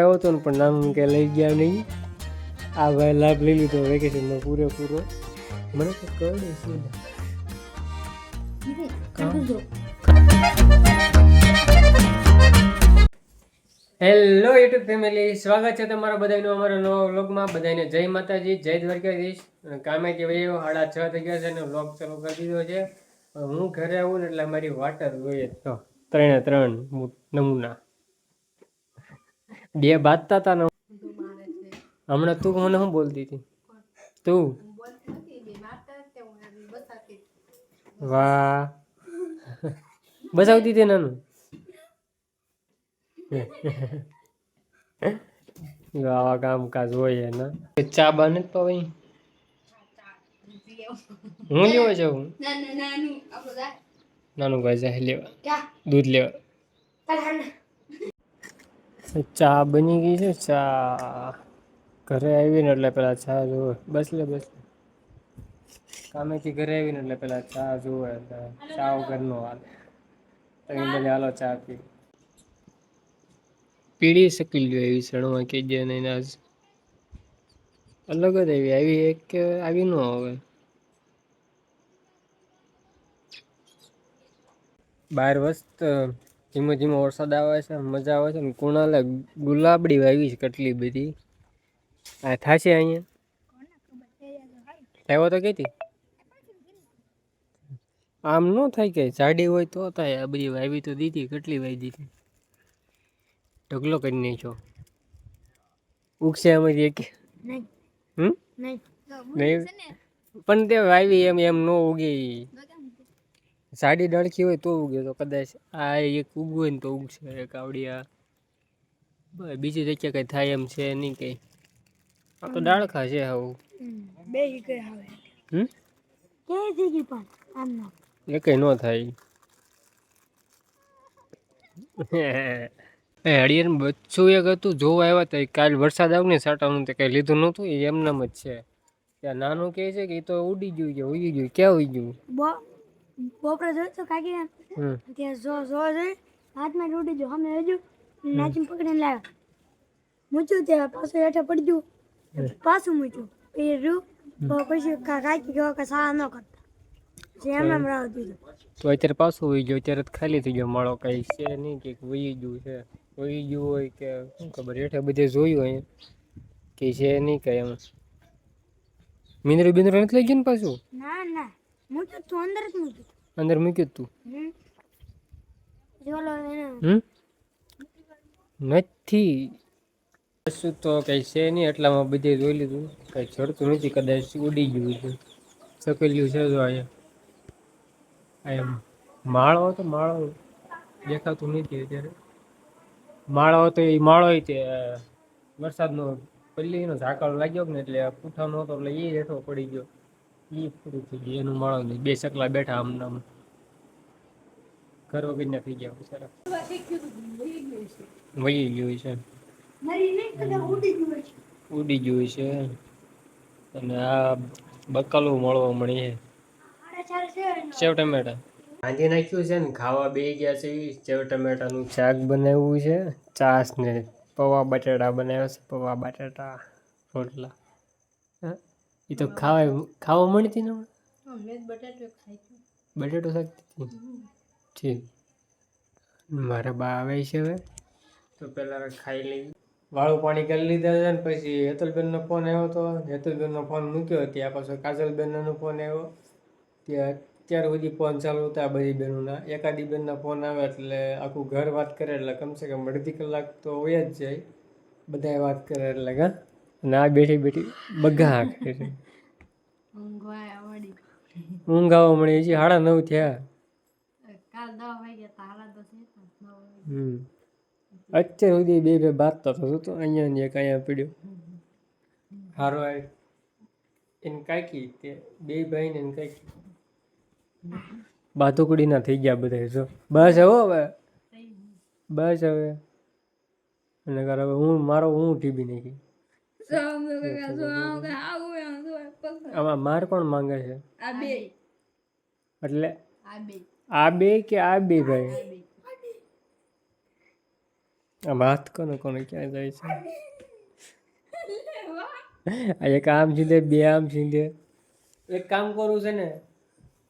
આવ્યો હતો પણ નામ કે લઈ ગયા નહીં. આ ભાઈ લાભ લઈ લીધો વેકેશનનો પૂરેપૂરો. મને તો કહે શું હેલો યુટ્યુબ ફેમિલી, સ્વાગત છે તમારા બધાનું અમારા નવા વ્લોગમાં. બધાને જય માતાજી, જય દ્વારકાધીશ. કામે કે ભાઈ સાડા છ થઈ ગયા છે અને વ્લોગ ચાલુ કરી દીધો છે. હું ઘરે આવું ને એટલે મારી વાટર જોઈએ તો. ત્રણે ત્રણ નમૂના. બે બાંધતા હતા ને હમણાં તું મને શું બોલતી હતી તું વાહ બસાવતી હતી નાનું આવા કામકાજ હોય એના ચા બને જ પવાય હું લેવા જાઉં નાનું ભાઈ જાય લેવા દૂધ લેવા ચા બની ગઈ છે ચા ઘરે આવીને એટલે પેલા ચા જોવે. બસ લે બસ. કામેથી ઘરે આવીને એટલે પેલા ચા જોવે એટલે ચા વગર નો હાલે તમે મને હાલો ચા પી. પીળી શકી લ્યો એવી સણવા કે જે નહીં આજ અલગ જ આવી આવી એક કે આવી ન હવે બાર વસ્ત ધીમો ધીમો વરસાદ આવે છે મજા આવે છે કુણાલે ગુલાબડી વાવી છે કેટલી બધી. આ થશે અહીંયા? આવ્યો તો કેતી આમ ન થાય કે જાડી હોય તો થાય આ બધી વાવી તો દીધી કેટલી વાવી દીધી? ઢગલો કરી નાખ્યો. ઉગશે આમાંથી એક. હમ? નહીં. પણ તે વાવી એમ એમ ન ઉગી. સાડી ડળખી હોય તો ઉગે તો કદાચ આ એક ઉગવું હોય ને તો ઉગશે. કાવડિયા. બીજી જગ્યા કઈ થાય એમ છે નહીં કઈ. આ તો ડાળખા છે આવું. બે હમ? કે એ કઈ ન થાય. એ હળિયાર બચ્ચું એક હતું જોવા આવ્યા હતા કાલ વરસાદ આવ્યો ને સાટાનું તે કઈ લીધું નહોતું એ એમનામ જ છે. ત્યાં નાનું કહે છે કે એ તો ઉડી ગયું કે ઉગી ગયું ક્યાં ઉઈ ગયું? બો બપોરે જોયું તો કાકી ત્યાં જો જો જોઈ હાથમાં તૂટી જો. અમે હજુ નાચીને પકડીને લાવ્યા મૂચ્યું ત્યાં પાછું હેઠે પડ્યું પાછું મૂચ્યું એ રૂ પછી કાકી કહેવા કે સારા ન કરતા. જે એમ એમ રાવ દીધું તો અત્યારે પાછું વહી ગયો. અત્યારે ખાલી થઈ ગયો માળો. કઈ છે નહીં કે વહી ગયું છે. વહી ગયું હોય કે શું ખબર. હેઠે બધે જોયું અહીંયા કે છે નહીં કઈ એમ. મિનરું બિનરું નથી લઈ ગયું ને પાછું? ના ના. તું અંદર જ મૂક્યું અંદર મૂક્યું તું? હમ. નથી. કશું તો કઈ છે નહીં એટલામાં બધે જોઈ લીધું. કઈ ચડતું નથી કદાચ ઉડી ગયું છે. સકેલ્યું છે જો અહીંયા. એમ માળો હતો માળો દેખાતું નથી અત્યારે. માળો હતો એ માળો તે વરસાદનો પલ્લીનો ઝાકળ લાગ્યો ને એટલે પૂઠાનો હતો એટલે એ હેઠો પડી ગયો. એનું માળો નહીં. બે ચકલા બેઠા આમ નામ ઘર વગર થઈ ગયા બિચારા. વહી ગયું છે. ઉડી ગયું છે. અને આ બકાલું મળવા મળી છે. સેવ ટમેટા. ભાંજી નાખ્યું છે ને, ખાવા બે ગયા છે. સેવ ટમેટાનું શાક બનાવ્યું છે. ચાસ ને પૌવા બટાટા બનાવ્યા છે. પૌવા બટાટા, રોટલા. એ તો ખાવા ખાવા મળતી ને બટેટો બટાટો શાક દીધી? ઠીક. મારા બા આવે છે હવે. તો પહેલાં ખાઈ લઈ વાળું પાણી કરી લીધા છે ને પછી હેતલબેનનો ફોન આવ્યો હતો હેતલબેનનો ફોન મૂક્યો. ત્યાં પાછો કાજલબેનનો ફોન આવ્યો. ત્યાં ત્યાર સુધી ફોન ચાલુ હતા બધી બહેનોના એકાદી બેનના ફોન આવે એટલે આખું ઘર વાત કરે એટલે કમસે કમ અડધી કલાક તો હોય જ જાય. બધાએ વાત કરે એટલે હા? આ બેઠી બેઠી બગા ઊંઘ આવવા મળી હજી સાડા નવ થયા. હમ. અત્યાર સુધી બે બે બાત તો થતું હતું અહીંયા ને એક અહીંયા પીડ્યો. હારો આવી એને કાકી તે બે ભાઈ ને કાકી બાતુકડીના થઈ ગયા બધા જો. બસ હવે? હવે બસ હવે. અને હવે હું મારો હું ટીબી નાખી. આમાં માર કોણ માંગે છે? એટલે આ બે. કે આ બે ભાઈ? આમ હાથ કોને કોને ક્યાં જાય છે? આ એક આમ સીધે બે આમ સીધે. એક કામ કરું છે ને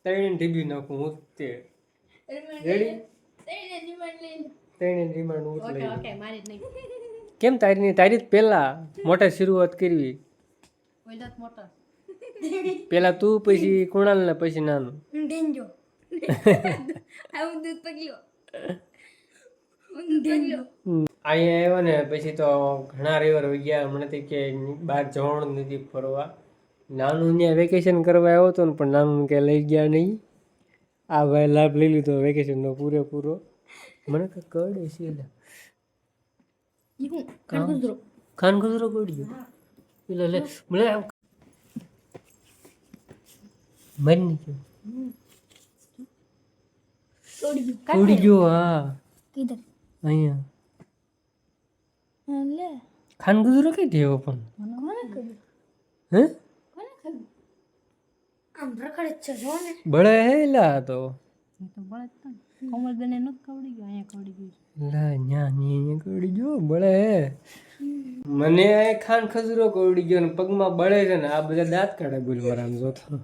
ત્રણ ઢીબી નાખું હું તે. રેડી ત્રણ રિમાન્ડ હું જ લઈ લઉં. કેમ તારીની તારી પહેલા મોટા શરૂઆત કરવી? પેલા તું પછી કુણાલ ને પછી નાનું? ડેન્જો. અહીંયા આવ્યો ને પછી તો ઘણા રવિવાર હોઈ ગયા. મને તો કે બહાર જવાનું નથી ફરવા. નાનું ત્યાં વેકેશન કરવા આવ્યો હતો ને પણ નાનું કે લઈ ગયા નહીં. આ ભાઈ લાભ લઈ લીધો વેકેશનનો પૂરેપૂરો. મને કડે છે એટલે ખાન ગુજરો કડ્યો એટલે લે મને આમ મરી નહીં ગયો ઉડી ગયો હા કિધર અહીંયા લે ખાન ગુજરો કઈ દેવો પણ કોને કર્યું હે કોને કર્યું આમ રખડે છે જો ને બળે હે લા તો કોમલબેન ન કવડી ગયો અહીંયા કવડી ગયું લા ન્યા ની અહીંયા કવડી ગયો બળે. મને આ ખાન ખજૂરો કવડી ગયો ને પગમાં બળે છે ને આ બધા દાંત કાઢે ગુલમર આમ જોતો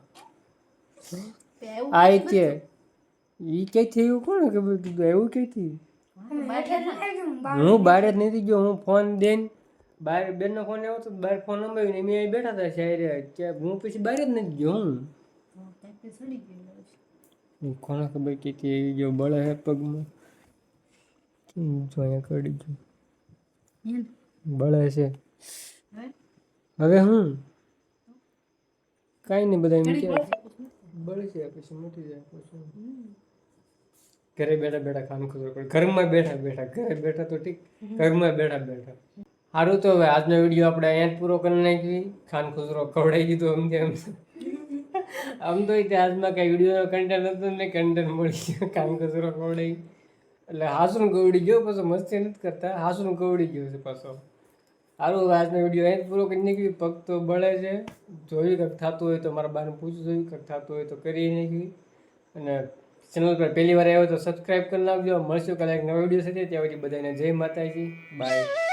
આ છે ઈ કે એવું કોણ કે એવું એવું ક્યાંથી હું બહાર જ નથી ગયો હું ફોન દઈને બહાર બેનનો ફોન આવ્યો તો બહાર ફોન નંબાવ્યો એમ મેં અહીં બેઠા હતા શાયરે કે હું પછી બહાર જ નથી ગયો હું. કોને ખબર કે કે જો બળે હે પગમાં? જો અહીંયા કડી જો બળે છે. હવે હું? કાંઈ નહીં બધા એમ કે બળે છે. પછી મૂકી જાય પછી ઘરે બેઠા બેઠા ખાન ખુશરો પડે. ઘરમાં બેઠા બેઠા ઘરે બેઠા તો ઠીક. ઘરમાં બેઠા બેઠા. સારું તો હવે આજનો વીડિયો આપણે અહીંયા જ પૂરો કરી નાખી ખાન ખુસરો ખવડાવી દીધો એમ કે એમ. આમ તો ઇતિહાસમાં કાંઈ વિડીયોનો કન્ટેન્ટ હતો ને કન્ટેન્ટ મળી ગયો. કામ કચરો કવડાઈ એટલે હાસુન કવડી ગયો, પાછો મસ્તી નથી કરતા. હાસુન કવડી ગયો છે પાછો. સારું આજનો વીડિયો અહીં પૂરો કરી નાખી પગ તો બળે છે. જોયું કંઈક થતું હોય તો મારા બાને પૂછું જોયું કંઈક થતું હોય તો કરી નાખી. અને ચેનલ પર પહેલી વાર આવ્યો તો સબસ્ક્રાઈબ કરી નાખજો. મળશું કાલે નવો વીડિયો સાથે. ત્યાં સુધી બધાને જય માતાજી. બાય